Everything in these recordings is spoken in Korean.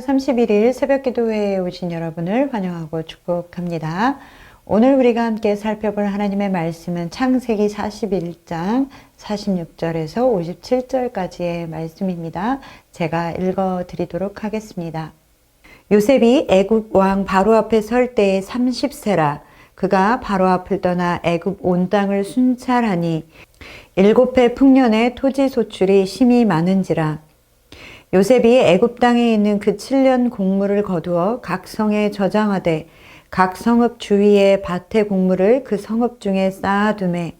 4월 31일 새벽 기도회에 오신 여러분을 환영하고 축복합니다. 오늘 우리가 함께 살펴볼 하나님의 말씀은 창세기 41장 46절에서 57절까지의 말씀입니다. 제가 읽어 드리도록 하겠습니다. 요셉이 애굽 왕 바로 앞에 설 때에 30세라 그가 바로 앞을 떠나 애굽 온 땅을 순찰하니 일곱 해 풍년의 토지 소출이 심히 많은지라 요셉이 애굽 땅에 있는 그 7년 곡물을 거두어 각 성에 저장하되 각 성읍 주위에 밭의 곡물을 그 성읍 중에 쌓아두매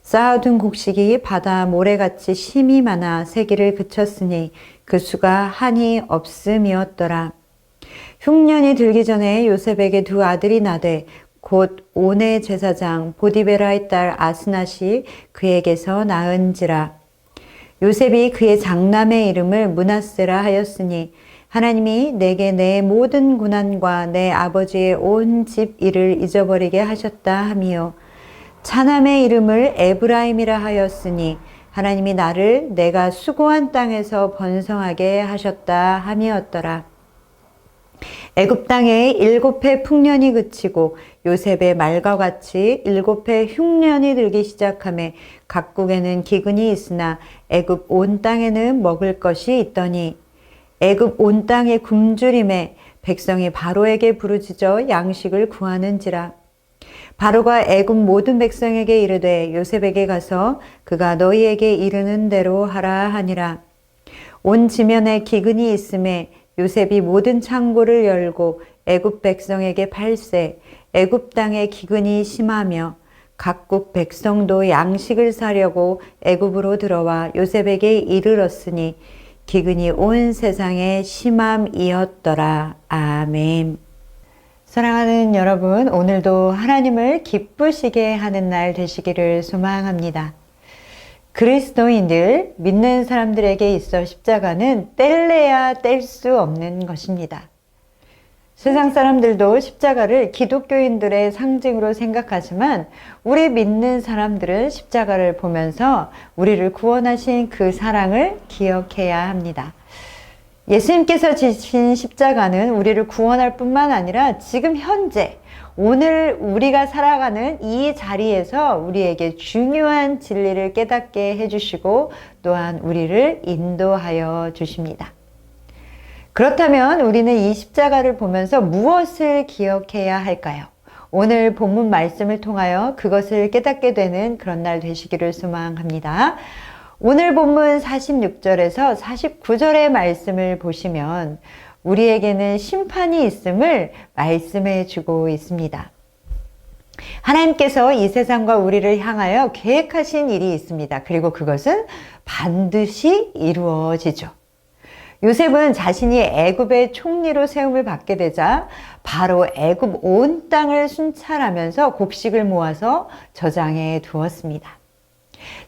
쌓아둔 곡식이 바다 모래같이 심이 많아 세기를 그쳤으니 그 수가 한이 없음이었더라. 흉년이 들기 전에 요셉에게 두 아들이 나되 곧 오네 제사장 보디베라의 딸 아스낫이 그에게서 낳은지라. 요셉이 그의 장남의 이름을 문하세라 하였으니 하나님이 내게 내 모든 고난과 내 아버지의 온 집 일을 잊어버리게 하셨다 하미요. 차남의 이름을 에브라임이라 하였으니 하나님이 나를 내가 수고한 땅에서 번성하게 하셨다 함이었더라. 애굽 땅에 일곱 해 풍년이 그치고 요셉의 말과 같이 일곱 해 흉년이 들기 시작함에 각국에는 기근이 있으나 애굽 온 땅에는 먹을 것이 있더니 애굽 온 땅의 굶주림에 백성이 바로에게 부르짖어 양식을 구하는지라. 바로가 애굽 모든 백성에게 이르되 요셉에게 가서 그가 너희에게 이르는 대로 하라 하니라. 온 지면에 기근이 있음에 요셉이 모든 창고를 열고 애굽 백성에게 팔세 애굽 땅에 기근이 심하며 각국 백성도 양식을 사려고 애굽으로 들어와 요셉에게 이르렀으니 기근이 온 세상에 심함이었더라. 아멘. 사랑하는 여러분, 오늘도 하나님을 기쁘시게 하는 날 되시기를 소망합니다. 그리스도인들, 믿는 사람들에게 있어 십자가는 뗄래야 뗄 수 없는 것입니다. 세상 사람들도 십자가를 기독교인들의 상징으로 생각하지만 우리 믿는 사람들은 십자가를 보면서 우리를 구원하신 그 사랑을 기억해야 합니다. 예수님께서 지신 십자가는 우리를 구원할 뿐만 아니라 지금 현재 오늘 우리가 살아가는 이 자리에서 우리에게 중요한 진리를 깨닫게 해주시고 또한 우리를 인도하여 주십니다. 그렇다면 우리는 이 십자가를 보면서 무엇을 기억해야 할까요? 오늘 본문 말씀을 통하여 그것을 깨닫게 되는 그런 날 되시기를 소망합니다. 오늘 본문 46절에서 49절의 말씀을 보시면 우리에게는 심판이 있음을 말씀해 주고 있습니다. 하나님께서 이 세상과 우리를 향하여 계획하신 일이 있습니다. 그리고 그것은 반드시 이루어지죠. 요셉은 자신이 애굽의 총리로 세움을 받게 되자 바로 애굽 온 땅을 순찰하면서 곡식을 모아서 저장해 두었습니다.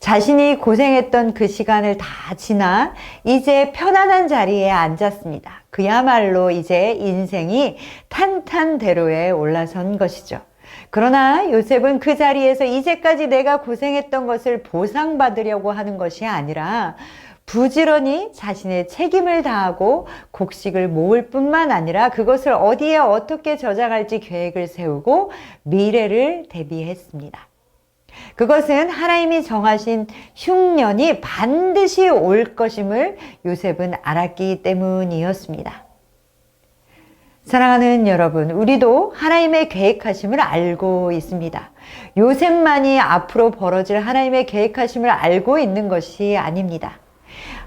자신이 고생했던 그 시간을 다 지나 이제 편안한 자리에 앉았습니다. 그야말로 이제 인생이 탄탄대로에 올라선 것이죠. 그러나 요셉은 그 자리에서 이제까지 내가 고생했던 것을 보상받으려고 하는 것이 아니라 부지런히 자신의 책임을 다하고 곡식을 모을 뿐만 아니라 그것을 어디에 어떻게 저장할지 계획을 세우고 미래를 대비했습니다. 그것은 하나님이 정하신 흉년이 반드시 올 것임을 요셉은 알았기 때문이었습니다. 사랑하는 여러분, 우리도 하나님의 계획하심을 알고 있습니다. 요셉만이 앞으로 벌어질 하나님의 계획하심을 알고 있는 것이 아닙니다.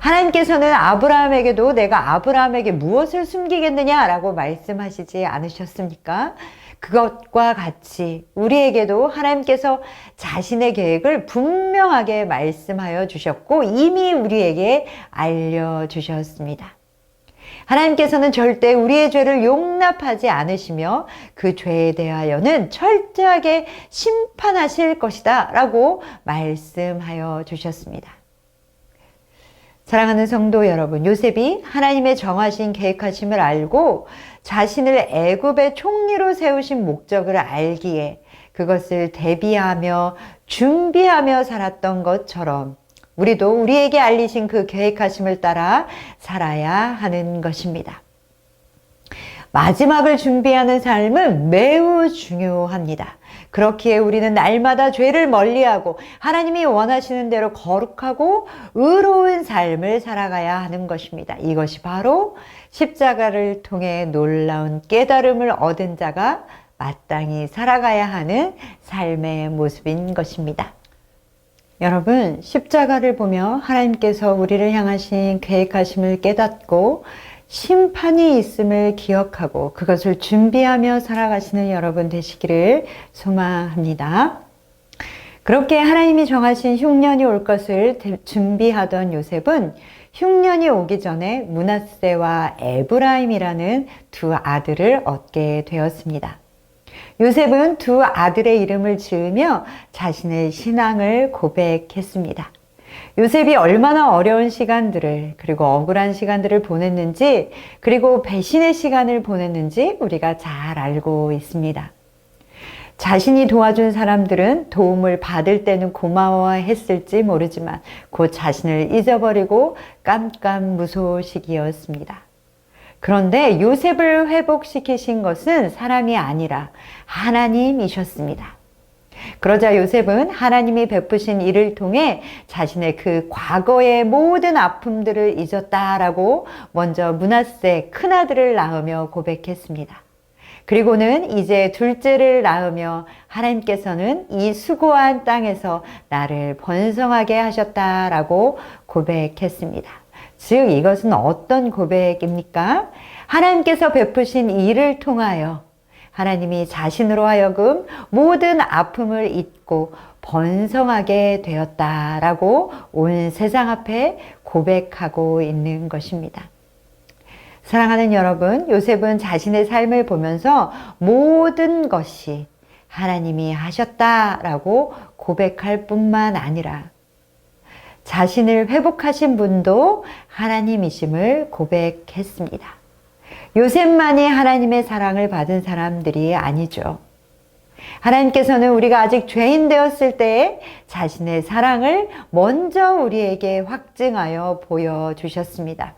하나님께서는 아브라함에게도 내가 아브라함에게 무엇을 숨기겠느냐라고 말씀하시지 않으셨습니까? 그것과 같이 우리에게도 하나님께서 자신의 계획을 분명하게 말씀하여 주셨고 이미 우리에게 알려주셨습니다. 하나님께서는 절대 우리의 죄를 용납하지 않으시며 그 죄에 대하여는 철저하게 심판하실 것이다 라고 말씀하여 주셨습니다. 사랑하는 성도 여러분, 요셉이 하나님의 정하신 계획하심을 알고 자신을 애굽의 총리로 세우신 목적을 알기에 그것을 대비하며 준비하며 살았던 것처럼 우리도 우리에게 알리신 그 계획하심을 따라 살아야 하는 것입니다. 마지막을 준비하는 삶은 매우 중요합니다. 그렇기에 우리는 날마다 죄를 멀리하고 하나님이 원하시는 대로 거룩하고 의로운 삶을 살아가야 하는 것입니다. 이것이 바로 십자가를 통해 놀라운 깨달음을 얻은 자가 마땅히 살아가야 하는 삶의 모습인 것입니다. 여러분, 십자가를 보며 하나님께서 우리를 향하신 계획하심을 깨닫고 심판이 있음을 기억하고 그것을 준비하며 살아가시는 여러분 되시기를 소망합니다. 그렇게 하나님이 정하신 흉년이 올 것을 준비하던 요셉은 흉년이 오기 전에 문하세와 에브라임이라는 두 아들을 얻게 되었습니다. 요셉은 두 아들의 이름을 지으며 자신의 신앙을 고백했습니다. 요셉이 얼마나 어려운 시간들을 그리고 억울한 시간들을 보냈는지 그리고 배신의 시간을 보냈는지 우리가 잘 알고 있습니다. 자신이 도와준 사람들은 도움을 받을 때는 고마워했을지 모르지만 곧 자신을 잊어버리고 깜깜무소식이었습니다. 그런데 요셉을 회복시키신 것은 사람이 아니라 하나님이셨습니다. 그러자 요셉은 하나님이 베푸신 일을 통해 자신의 그 과거의 모든 아픔들을 잊었다라고 먼저 문하세 큰아들을 낳으며 고백했습니다. 그리고는 이제 둘째를 낳으며 하나님께서는 이 수고한 땅에서 나를 번성하게 하셨다라고 고백했습니다. 즉, 이것은 어떤 고백입니까? 하나님께서 베푸신 일을 통하여 하나님이 자신으로 하여금 모든 아픔을 잊고 번성하게 되었다라고 온 세상 앞에 고백하고 있는 것입니다. 사랑하는 여러분, 요셉은 자신의 삶을 보면서 모든 것이 하나님이 하셨다라고 고백할 뿐만 아니라 자신을 회복하신 분도 하나님이심을 고백했습니다. 요셉만이 하나님의 사랑을 받은 사람들이 아니죠. 하나님께서는 우리가 아직 죄인 되었을 때에 자신의 사랑을 먼저 우리에게 확증하여 보여주셨습니다.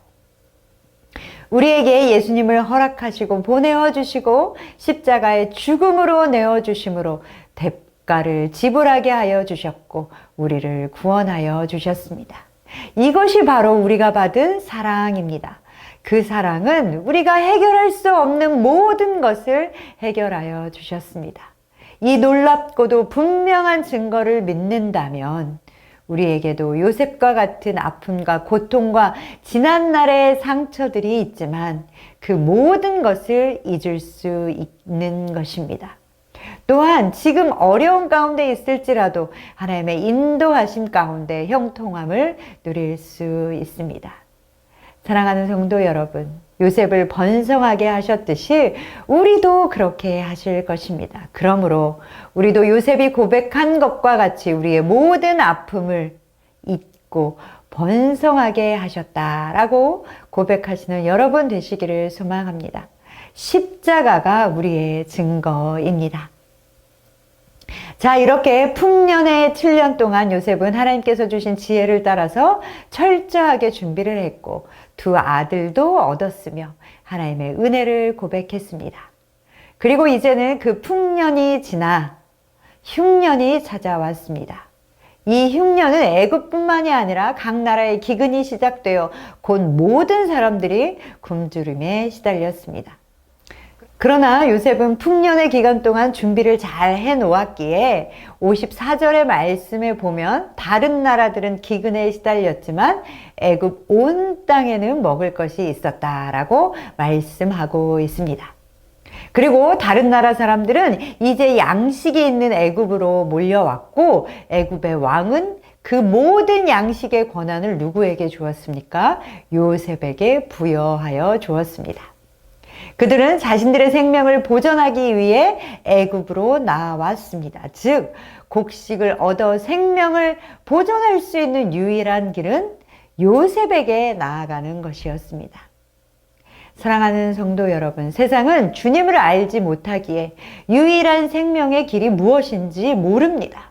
우리에게 예수님을 허락하시고 보내어 주시고 십자가의 죽음으로 내어 주심으로 대가를 지불하게 하여 주셨고 우리를 구원하여 주셨습니다. 이것이 바로 우리가 받은 사랑입니다. 그 사랑은 우리가 해결할 수 없는 모든 것을 해결하여 주셨습니다. 이 놀랍고도 분명한 증거를 믿는다면 우리에게도 요셉과 같은 아픔과 고통과 지난날의 상처들이 있지만 그 모든 것을 잊을 수 있는 것입니다. 또한 지금 어려운 가운데 있을지라도 하나님의 인도하심 가운데 형통함을 누릴 수 있습니다. 사랑하는 성도 여러분, 요셉을 번성하게 하셨듯이 우리도 그렇게 하실 것입니다. 그러므로 우리도 요셉이 고백한 것과 같이 우리의 모든 아픔을 잊고 번성하게 하셨다라고 고백하시는 여러분 되시기를 소망합니다. 십자가가 우리의 증거입니다. 자, 이렇게 풍년의 7년 동안 요셉은 하나님께서 주신 지혜를 따라서 철저하게 준비를 했고 두 아들도 얻었으며 하나님의 은혜를 고백했습니다. 그리고 이제는 그 풍년이 지나 흉년이 찾아왔습니다. 이 흉년은 애굽뿐만이 아니라 각 나라의 기근이 시작되어 곧 모든 사람들이 굶주림에 시달렸습니다. 그러나 요셉은 풍년의 기간 동안 준비를 잘 해놓았기에 54절의 말씀에 보면 다른 나라들은 기근에 시달렸지만 애굽 온 땅에는 먹을 것이 있었다라고 말씀하고 있습니다. 그리고 다른 나라 사람들은 이제 양식이 있는 애굽으로 몰려왔고 애굽의 왕은 그 모든 양식의 권한을 누구에게 주었습니까? 요셉에게 부여하여 주었습니다. 그들은 자신들의 생명을 보존하기 위해 애굽으로 나왔습니다. 즉 곡식을 얻어 생명을 보존할 수 있는 유일한 길은 요셉에게 나아가는 것이었습니다. 사랑하는 성도 여러분, 세상은 주님을 알지 못하기에 유일한 생명의 길이 무엇인지 모릅니다.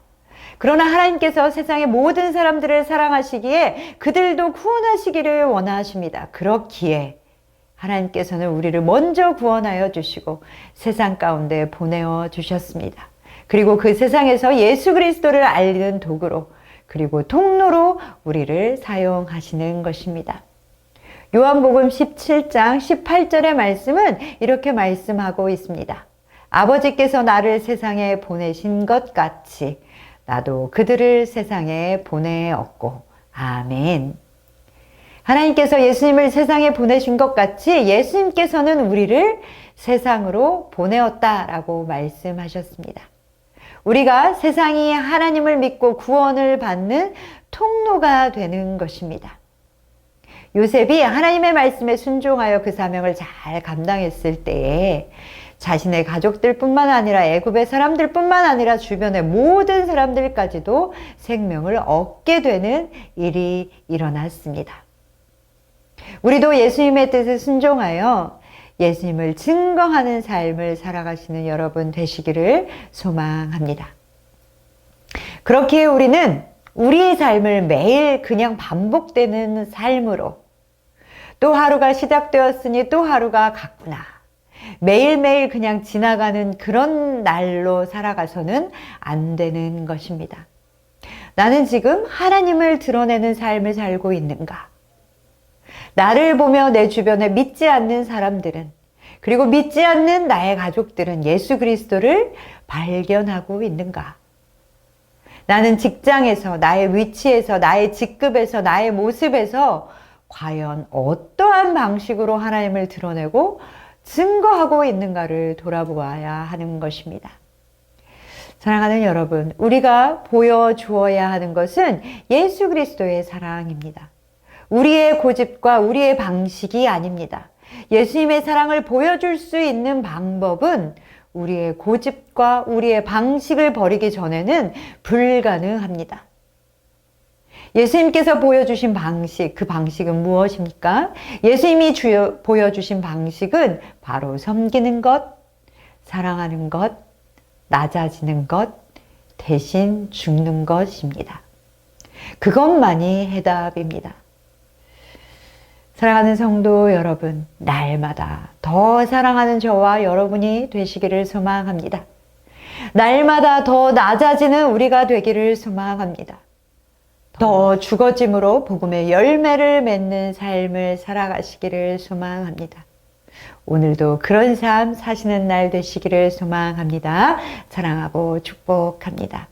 그러나 하나님께서 세상의 모든 사람들을 사랑하시기에 그들도 구원하시기를 원하십니다. 그렇기에 하나님께서는 우리를 먼저 구원하여 주시고 세상 가운데 보내어 주셨습니다. 그리고 그 세상에서 예수 그리스도를 알리는 도구로 그리고 통로로 우리를 사용하시는 것입니다. 요한복음 17장 18절의 말씀은 이렇게 말씀하고 있습니다. 아버지께서 나를 세상에 보내신 것 같이 나도 그들을 세상에 보내었고 아멘. 하나님께서 예수님을 세상에 보내신 것 같이 예수님께서는 우리를 세상으로 보내었다라고 말씀하셨습니다. 우리가 세상이 하나님을 믿고 구원을 받는 통로가 되는 것입니다. 요셉이 하나님의 말씀에 순종하여 그 사명을 잘 감당했을 때에 자신의 가족들뿐만 아니라 애굽의 사람들뿐만 아니라 주변의 모든 사람들까지도 생명을 얻게 되는 일이 일어났습니다. 우리도 예수님의 뜻에 순종하여 예수님을 증거하는 삶을 살아가시는 여러분 되시기를 소망합니다. 그렇기에 우리는 우리의 삶을 매일 그냥 반복되는 삶으로 또 하루가 시작되었으니 또 하루가 갔구나. 매일매일 그냥 지나가는 그런 날로 살아가서는 안 되는 것입니다. 나는 지금 하나님을 드러내는 삶을 살고 있는가? 나를 보며 내 주변에 믿지 않는 사람들은 그리고 믿지 않는 나의 가족들은 예수 그리스도를 발견하고 있는가? 나는 직장에서, 나의 위치에서, 나의 직급에서, 나의 모습에서 과연 어떠한 방식으로 하나님을 드러내고 증거하고 있는가를 돌아보아야 하는 것입니다. 사랑하는 여러분, 우리가 보여주어야 하는 것은 예수 그리스도의 사랑입니다. 우리의 고집과 우리의 방식이 아닙니다. 예수님의 사랑을 보여줄 수 있는 방법은 우리의 고집과 우리의 방식을 버리기 전에는 불가능합니다. 예수님께서 보여주신 방식, 그 방식은 무엇입니까? 예수님이 주여, 보여주신 방식은 바로 섬기는 것, 사랑하는 것, 낮아지는 것, 대신 죽는 것입니다. 그것만이 해답입니다. 사랑하는 성도 여러분, 날마다 더 사랑하는 저와 여러분이 되시기를 소망합니다. 날마다 더 낮아지는 우리가 되기를 소망합니다. 더 죽어짐으로 복음의 열매를 맺는 삶을 살아가시기를 소망합니다. 오늘도 그런 삶 사시는 날 되시기를 소망합니다. 사랑하고 축복합니다.